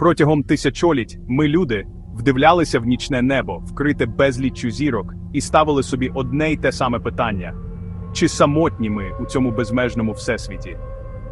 Протягом тисячоліть ми, люди, вдивлялися в нічне небо, вкрите безліччю зірок, і ставили собі одне й те саме питання: чи самотні ми у цьому безмежному всесвіті?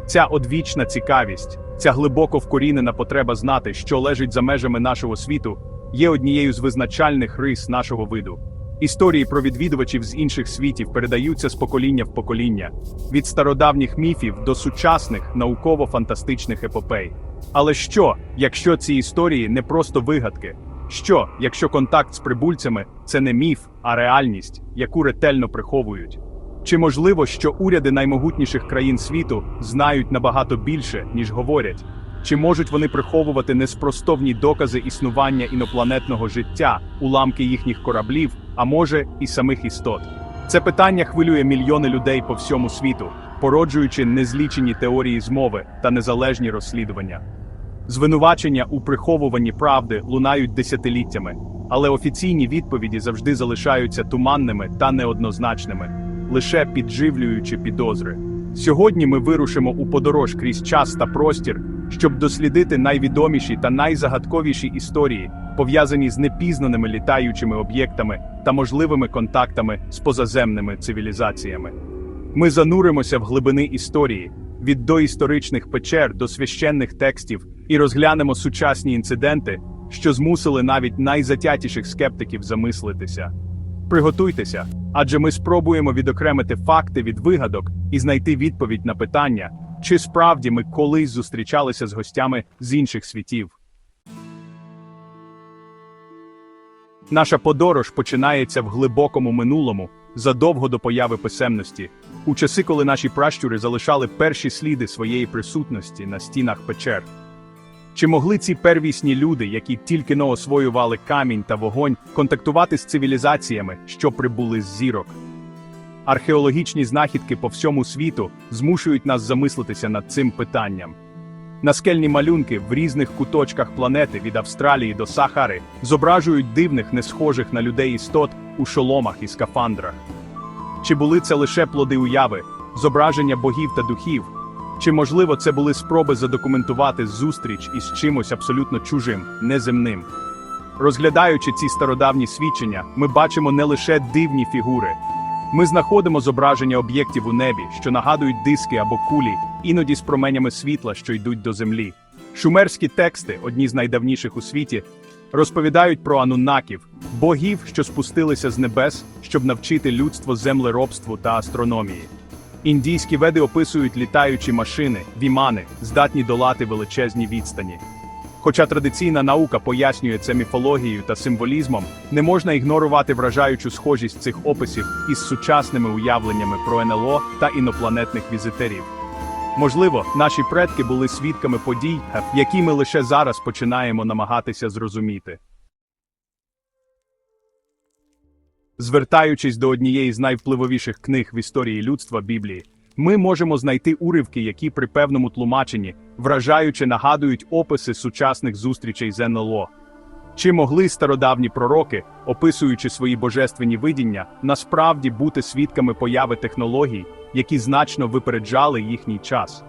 Ця одвічна цікавість, ця глибоко вкорінена потреба знати, що лежить за межами нашого світу, є однією з визначальних рис нашого виду. Історії про відвідувачів з інших світів передаються з покоління в покоління, від стародавніх міфів до сучасних науково-фантастичних епопей. Але що, якщо ці історії не просто вигадки? Що, якщо контакт з прибульцями це не міф, а реальність, яку ретельно приховують? Чи можливо, що уряди наймогутніших країн світу знають набагато більше, ніж говорять? Чи можуть вони приховувати неспростовні докази існування інопланетного життя, уламки їхніх кораблів, а може, і самих істот? Це питання хвилює мільйони людей по всьому світу, породжуючи незлічені теорії змови та незалежні розслідування. Звинувачення у приховуванні правди лунають десятиліттями, але офіційні відповіді завжди залишаються туманними та неоднозначними, лише підживлюючи підозри. Сьогодні ми вирушимо у подорож крізь час та простір, щоб дослідити найвідоміші та найзагадковіші історії, пов'язані з непізнаними літаючими об'єктами та можливими контактами з позаземними цивілізаціями. Ми зануримося в глибини історії, від доісторичних печер до священних текстів, і розглянемо сучасні інциденти, що змусили навіть найзатятіших скептиків замислитися. Приготуйтеся, адже ми спробуємо відокремити факти від вигадок і знайти відповідь на питання, чи справді ми колись зустрічалися з гостями з інших світів. Наша подорож починається в глибокому минулому, задовго до появи писемності, у часи, коли наші пращури залишали перші сліди своєї присутності на стінах печер. Чи могли ці первісні люди, які тільки но освоювали камінь та вогонь, контактувати з цивілізаціями, що прибули з зірок? Археологічні знахідки по всьому світу змушують нас замислитися над цим питанням. Наскельні малюнки в різних куточках планети від Австралії до Сахари зображують дивних, не схожих на людей істот у шоломах і скафандрах. Чи були це лише плоди уяви, зображення богів та духів? Чи можливо це були спроби задокументувати зустріч із чимось абсолютно чужим, неземним? Розглядаючи ці стародавні свідчення, ми бачимо не лише дивні фігури. Ми знаходимо зображення об'єктів у небі, що нагадують диски або кулі, іноді з променями світла, що йдуть до землі. Шумерські тексти, одні з найдавніших у світі, розповідають про ануннаків, богів, що спустилися з небес, щоб навчити людство землеробству та астрономії. Індійські веди описують літаючі машини, вімани, здатні долати величезні відстані. Хоча традиційна наука пояснює це міфологією та символізмом, не можна ігнорувати вражаючу схожість цих описів із сучасними уявленнями про НЛО та інопланетних візитерів. Можливо, наші предки були свідками подій, які ми лише зараз починаємо намагатися зрозуміти. Звертаючись до однієї з найвпливовіших книг в історії людства Біблії, ми можемо знайти уривки, які при певному тлумаченні вражаюче нагадують описи сучасних зустрічей з НЛО. Чи могли стародавні пророки, описуючи свої божественні видіння, насправді бути свідками появи технологій, які значно випереджали їхній час?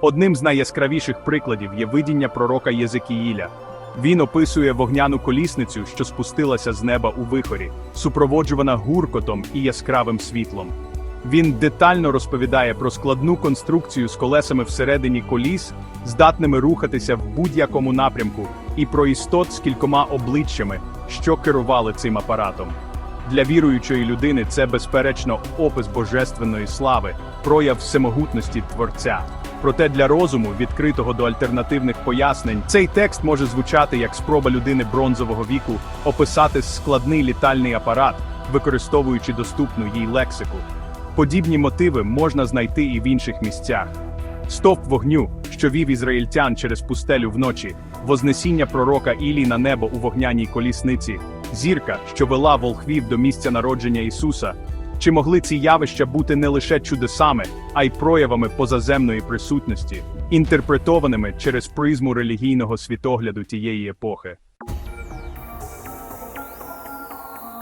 Одним з найяскравіших прикладів є видіння пророка Єзекіїля. Він описує вогняну колісницю, що спустилася з неба у вихорі, супроводжувана гуркотом і яскравим світлом. Він детально розповідає про складну конструкцію з колесами всередині коліс, здатними рухатися в будь-якому напрямку, і про істот з кількома обличчями, що керували цим апаратом. Для віруючої людини це, безперечно, опис божественної слави, прояв всемогутності Творця. Проте для розуму, відкритого до альтернативних пояснень, цей текст може звучати як спроба людини бронзового віку описати складний літальний апарат, використовуючи доступну їй лексику. Подібні мотиви можна знайти і в інших місцях. Стовп вогню, що вів ізраїльтян через пустелю вночі, вознесіння пророка Ілії на небо у вогняній колісниці, зірка, що вела волхвів до місця народження Ісуса. Чи могли ці явища бути не лише чудесами, а й проявами позаземної присутності, інтерпретованими через призму релігійного світогляду тієї епохи?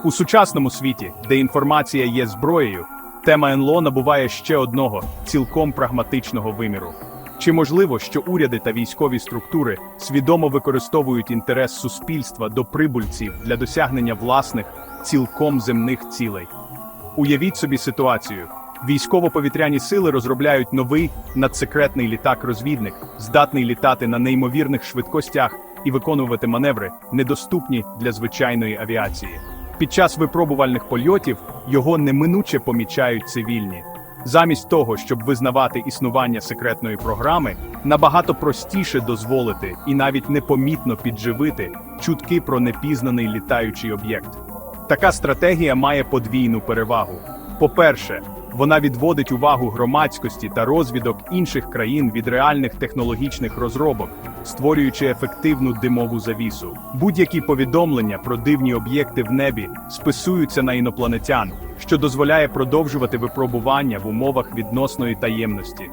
У сучасному світі, де інформація є зброєю, тема НЛО набуває ще одного, цілком прагматичного виміру. Чи можливо, що уряди та військові структури свідомо використовують інтерес суспільства до прибульців для досягнення власних, цілком земних цілей? Уявіть собі ситуацію. Військово-повітряні сили розробляють новий надсекретний літак-розвідник, здатний літати на неймовірних швидкостях і виконувати маневри, недоступні для звичайної авіації. Під час випробувальних польотів його неминуче помічають цивільні. Замість того, щоб визнавати існування секретної програми, набагато простіше дозволити і навіть непомітно підживити чутки про непізнаний літаючий об'єкт. Така стратегія має подвійну перевагу. По-перше, вона відводить увагу громадськості та розвідок інших країн від реальних технологічних розробок, створюючи ефективну димову завісу. Будь-які повідомлення про дивні об'єкти в небі списуються на інопланетян, що дозволяє продовжувати випробування в умовах відносної таємності.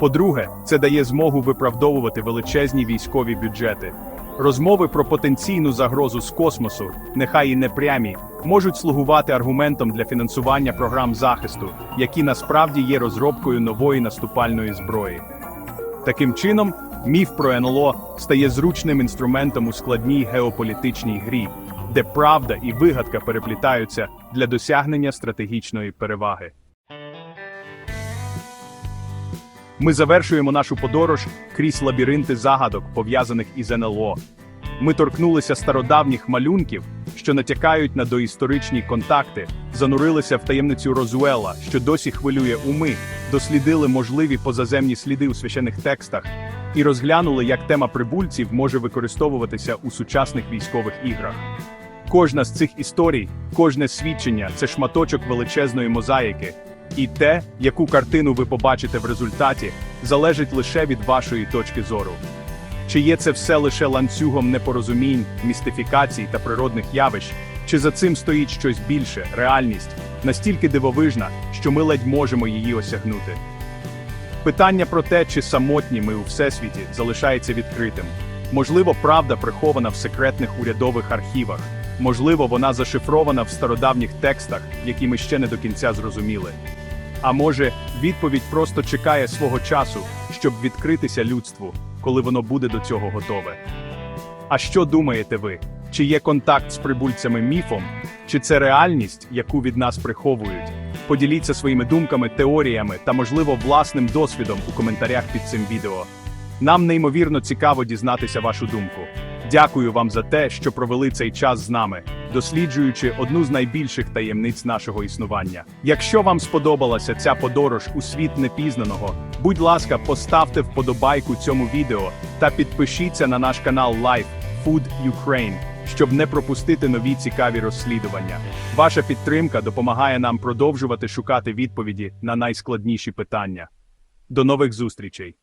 По-друге, це дає змогу виправдовувати величезні військові бюджети. Розмови про потенційну загрозу з космосу, нехай і непрямі, можуть слугувати аргументом для фінансування програм захисту, які насправді є розробкою нової наступальної зброї. Таким чином, міф про НЛО стає зручним інструментом у складній геополітичній грі, де правда і вигадка переплітаються для досягнення стратегічної переваги. Ми завершуємо нашу подорож крізь лабіринти загадок, пов'язаних із НЛО. Ми торкнулися стародавніх малюнків, що натякають на доісторичні контакти, занурилися в таємницю Розуела, що досі хвилює уми, дослідили можливі позаземні сліди у священих текстах і розглянули, як тема прибульців може використовуватися у сучасних військових іграх. Кожна з цих історій, кожне свідчення це шматочок величезної мозаїки, і те, яку картину ви побачите в результаті, залежить лише від вашої точки зору. Чи є це все лише ланцюгом непорозумінь, містифікацій та природних явищ, чи за цим стоїть щось більше, реальність, настільки дивовижна, що ми ледь можемо її осягнути? Питання про те, чи самотні ми у всесвіті, залишається відкритим. Можливо, правда прихована в секретних урядових архівах, можливо, вона зашифрована в стародавніх текстах, які ми ще не до кінця зрозуміли. А може, відповідь просто чекає свого часу, щоб відкритися людству, коли воно буде до цього готове. А що думаєте ви? Чи є контакт з прибульцями міфом, чи це реальність, яку від нас приховують? Поділіться своїми думками, теоріями та, можливо, власним досвідом у коментарях під цим відео. Нам неймовірно цікаво дізнатися вашу думку. Дякую вам за те, що провели цей час з нами, досліджуючи одну з найбільших таємниць нашого існування. Якщо вам сподобалася ця подорож у світ непізнаного, будь ласка, поставте вподобайку цьому відео та підпишіться на наш канал Life Food Ukraine, щоб не пропустити нові цікаві розслідування. Ваша підтримка допомагає нам продовжувати шукати відповіді на найскладніші питання. До нових зустрічей!